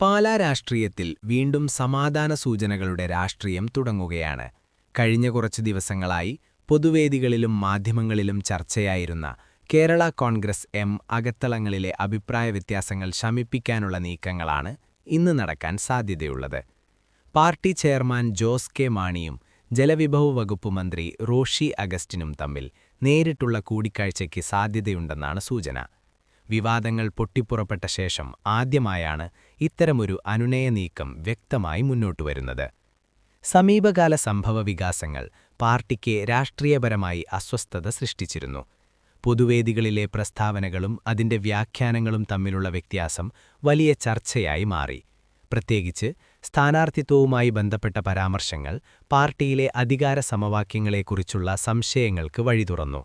പാലാ രാഷ്ട്രീയത്തിൽ വീണ്ടും സമാധാന സൂചനകളുടെ രാഷ്ട്രീയം തുടങ്ങുകയാണ്. കഴിഞ്ഞ കുറച്ച് ദിവസങ്ങളായി പൊതുവേദികളിലും മാധ്യമങ്ങളിലും ചർച്ചയായിരുന്ന കേരള കോൺഗ്രസ് എം അകത്തളങ്ങളിലെ അഭിപ്രായ വ്യത്യാസങ്ങൾ ശമിപ്പിക്കാനുള്ള നീക്കങ്ങളാണ് ഇന്ന് നടക്കാൻ സാധ്യതയുള്ളത്. പാർട്ടി ചെയർമാൻ ജോസ് കെ മാണിയും ജലവിഭവ വകുപ്പ് മന്ത്രി റോഷി അഗസ്റ്റിനും തമ്മിൽ നേരിട്ടുള്ള കൂടിക്കാഴ്ചയ്ക്ക് സാധ്യതയുണ്ടെന്നാണ് സൂചന. വിവാദങ്ങൾ പൊട്ടിപ്പുറപ്പെട്ട ശേഷം ആദ്യമായാണ് ഇത്തരമൊരു അനുനയ നീക്കം വ്യക്തമായി മുന്നോട്ടുവരുന്നത് സമീപകാല സംഭവ വികാസങ്ങൾ പാർട്ടിക്ക് രാഷ്ട്രീയപരമായി അസ്വസ്ഥത സൃഷ്ടിച്ചിരുന്നു. പൊതുവേദികളിലെ പ്രസ്താവനകളും അതിന്റെ വ്യാഖ്യാനങ്ങളും തമ്മിലുള്ള വ്യത്യാസം വലിയ ചർച്ചയായി മാറി. പ്രത്യേകിച്ച് സ്ഥാനാർത്ഥിത്വവുമായി ബന്ധപ്പെട്ട പരാമർശങ്ങൾ പാർട്ടിയിലെ അധികാര സമവാക്യങ്ങളെക്കുറിച്ചുള്ള സംശയങ്ങൾക്ക് വഴി തുറന്നു.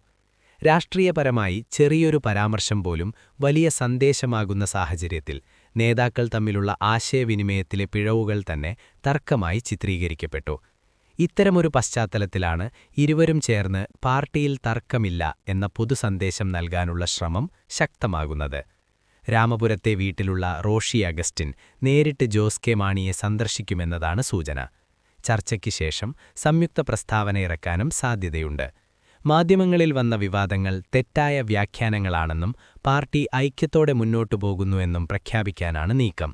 രാഷ്ട്രീയപരമായി ചെറിയൊരു പരാമർശം പോലും വലിയ സന്ദേശമാകുന്ന സാഹചര്യത്തിൽ നേതാക്കൾ തമ്മിലുള്ള ആശയവിനിമയത്തിലെ പിഴവുകൾ തന്നെ തർക്കമായി ചിത്രീകരിക്കപ്പെട്ടു. ഇത്തരമൊരു പശ്ചാത്തലത്തിലാണ് ഇരുവരും ചേർന്ന് പാർട്ടിയിൽ തർക്കമില്ല എന്ന പൊതുസന്ദേശം നൽകാനുള്ള ശ്രമം ശക്തമാകുന്നത്. രാമപുരത്തെ വീട്ടിലുള്ള റോഷി അഗസ്റ്റിൻ നേരിട്ട് ജോസ് കെ മാണിയെ സന്ദർശിക്കുമെന്നതാണ് സൂചന. ചർച്ചയ്ക്ക് ശേഷം സംയുക്ത പ്രസ്താവന ഇറക്കാനും സാധ്യതയുണ്ട്. മാധ്യമങ്ങളിൽ വന്ന വിവാദങ്ങൾ തെറ്റായ വ്യാഖ്യാനങ്ങളാണെന്നും പാർട്ടി ഐക്യത്തോടെ മുന്നോട്ടു പോകുന്നുവെന്നും പ്രഖ്യാപിക്കാനാണ് നീക്കം.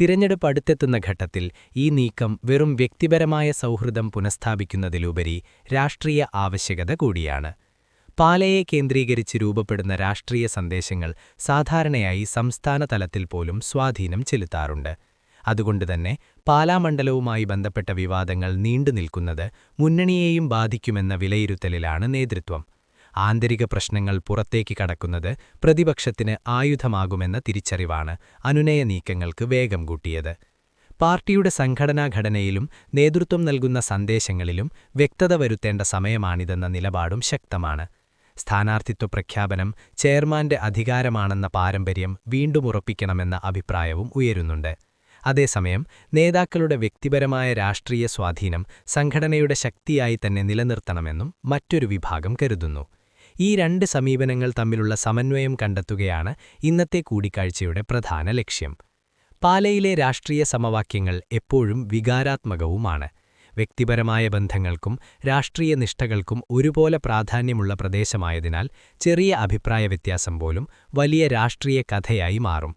തിരഞ്ഞെടുപ്പ് അടുത്തെത്തുന്ന ഘട്ടത്തിൽ ഈ നീക്കം വെറും വ്യക്തിപരമായ സൗഹൃദം പുനഃസ്ഥാപിക്കുന്നതിലുപരി രാഷ്ട്രീയ ആവശ്യകത കൂടിയാണ്. പാലയെ കേന്ദ്രീകരിച്ച് രൂപപ്പെടുന്ന രാഷ്ട്രീയ സന്ദേശങ്ങൾ സാധാരണയായി സംസ്ഥാന തലത്തിൽ പോലും സ്വാധീനം ചെലുത്താറുണ്ട്. അതുകൊണ്ടുതന്നെ പാലാമണ്ഡലവുമായി ബന്ധപ്പെട്ട വിവാദങ്ങൾ നീണ്ടുനിൽക്കുന്നത് മുന്നണിയെയും ബാധിക്കുമെന്ന വിലയിരുത്തലിലാണ് നേതൃത്വം. ആന്തരിക പ്രശ്നങ്ങൾ പുറത്തേക്ക് കടക്കുന്നത് പ്രതിപക്ഷത്തിന് ആയുധമാകുമെന്ന തിരിച്ചറിവാണ് അനുനയ നീക്കങ്ങൾക്ക് വേഗം കൂട്ടിയത്. പാർട്ടിയുടെ സംഘടനാഘടനയിലും നേതൃത്വം നൽകുന്ന സന്ദേശങ്ങളിലും വ്യക്തത വരുത്തേണ്ട സമയമാണിതെന്ന നിലപാടും ശക്തമാണ്. സ്ഥാനാർത്ഥിത്വ പ്രഖ്യാപനം ചെയർമാന്റെ അധികാരമാണെന്ന പാരമ്പര്യം വീണ്ടും ഉറപ്പിക്കണമെന്ന അഭിപ്രായവും ഉയരുന്നുണ്ട്. അതേസമയം നേതാക്കളുടെ വ്യക്തിപരമായ രാഷ്ട്രീയ സ്വാധീനം സംഘടനയുടെ ശക്തിയായി തന്നെ നിലനിർത്തണമെന്നും മറ്റൊരു വിഭാഗം കരുതുന്നു. ഈ രണ്ട് സമീപനങ്ങൾ തമ്മിലുള്ള സമന്വയം കണ്ടെത്തുകയാണ് ഇന്നത്തെ കൂടിക്കാഴ്ചയുടെ പ്രധാന ലക്ഷ്യം. പാലയിലെ രാഷ്ട്രീയ സമവാക്യങ്ങൾ എപ്പോഴും വികാരാത്മകവുമാണ്. വ്യക്തിപരമായ ബന്ധങ്ങൾക്കും രാഷ്ട്രീയ നിഷ്ഠകൾക്കും ഒരുപോലെ പ്രാധാന്യമുള്ള പ്രദേശമായതിനാൽ ചെറിയ അഭിപ്രായ വ്യത്യാസം പോലും വലിയ രാഷ്ട്രീയ കഥയായി മാറും.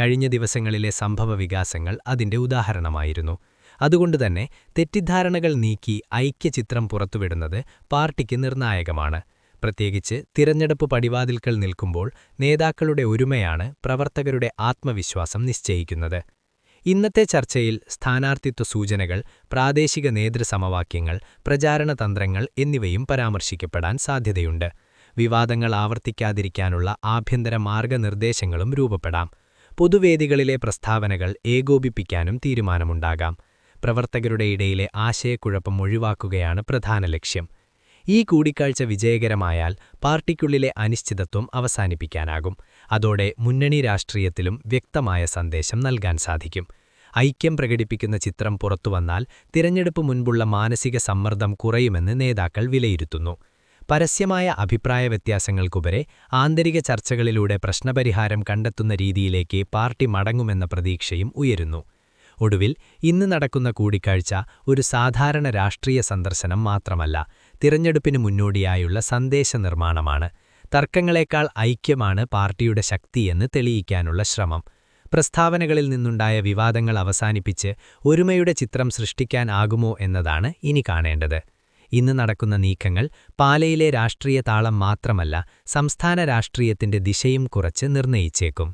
കഴിഞ്ഞ ദിവസങ്ങളിലെ സംഭവ വികാസങ്ങൾ അതിന്റെ ഉദാഹരണമായിരുന്നു. അതുകൊണ്ടുതന്നെ തെറ്റിദ്ധാരണകൾ നീക്കി ഐക്യചിത്രം പുറത്തുവിടുന്നത് പാർട്ടിക്ക് നിർണായകമാണ്. പ്രത്യേകിച്ച് തിരഞ്ഞെടുപ്പ് പടിവാതിൽക്കൽ നിൽക്കുമ്പോൾ നേതാക്കളുടെ ഒരുമയാണ് പ്രവർത്തകരുടെ ആത്മവിശ്വാസം നിശ്ചയിക്കുന്നത്. ഇന്നത്തെ ചർച്ചയിൽ സ്ഥാനാർത്ഥിത്വ സൂചനകൾ പ്രാദേശിക നേതൃസമവാക്യങ്ങൾ പ്രചാരണ തന്ത്രങ്ങൾ എന്നിവയും പരാമർശിക്കപ്പെടാൻ സാധ്യതയുണ്ട്. വിവാദങ്ങൾ ആവർത്തിക്കാതിരിക്കാനുള്ള ആഭ്യന്തര മാർഗനിർദ്ദേശങ്ങളും രൂപപ്പെടാം. പൊതുവേദികളിലെ പ്രസ്താവനകൾ ഏകോപിപ്പിക്കാനും തീരുമാനമുണ്ടാകാം. പ്രവർത്തകരുടെ ഇടയിലെ ആശയക്കുഴപ്പം ഒഴിവാക്കുകയാണ് പ്രധാന ലക്ഷ്യം. ഈ കൂടിക്കാഴ്ച വിജയകരമായാൽ പാർട്ടിക്കുള്ളിലെ അനിശ്ചിതത്വം അവസാനിപ്പിക്കാനാകും. അതോടെ മുന്നണി രാഷ്ട്രീയത്തിലും വ്യക്തമായ സന്ദേശം നൽകാൻ സാധിക്കും. ഐക്യം പ്രകടിപ്പിക്കുന്ന ചിത്രം പുറത്തുവന്നാൽ തിരഞ്ഞെടുപ്പ് മുൻപുള്ള മാനസിക സമ്മർദ്ദം കുറയുമെന്ന് നേതാക്കൾ വിലയിരുത്തുന്നു. പരസ്യമായ അഭിപ്രായ വ്യത്യാസങ്ങൾക്കുപരെ ആന്തരിക ചർച്ചകളിലൂടെ പ്രശ്നപരിഹാരം കണ്ടെത്തുന്ന രീതിയിലേക്ക് പാർട്ടി മടങ്ങുമെന്ന പ്രതീക്ഷയും ഉയരുന്നു. ഒടുവിൽ ഇന്ന് നടക്കുന്ന കൂടിക്കാഴ്ച ഒരു സാധാരണ രാഷ്ട്രീയ സന്ദർശനം മാത്രമല്ല തിരഞ്ഞെടുപ്പിന് മുന്നോടിയായുള്ള സന്ദേശ നിർമ്മാണമാണ്. തർക്കങ്ങളെക്കാൾ ഐക്യമാണ് പാർട്ടിയുടെ ശക്തിയെന്ന് തെളിയിക്കാനുള്ള ശ്രമം. പ്രസ്താവനകളിൽ നിന്നുണ്ടായ വിവാദങ്ങൾ അവസാനിപ്പിച്ച് ഒരുമയുടെ ചിത്രം സൃഷ്ടിക്കാനാകുമോ എന്നതാണ് ഇനി കാണേണ്ടത്. ഇന്ന് നടക്കുന്ന നീക്കങ്ങൾ പാലയിലെ രാഷ്ട്രീയ താളം മാത്രമല്ല സംസ്ഥാന രാഷ്ട്രീയത്തിന്റെ ദിശയും കുറച്ച് നിർണയിച്ചേക്കും.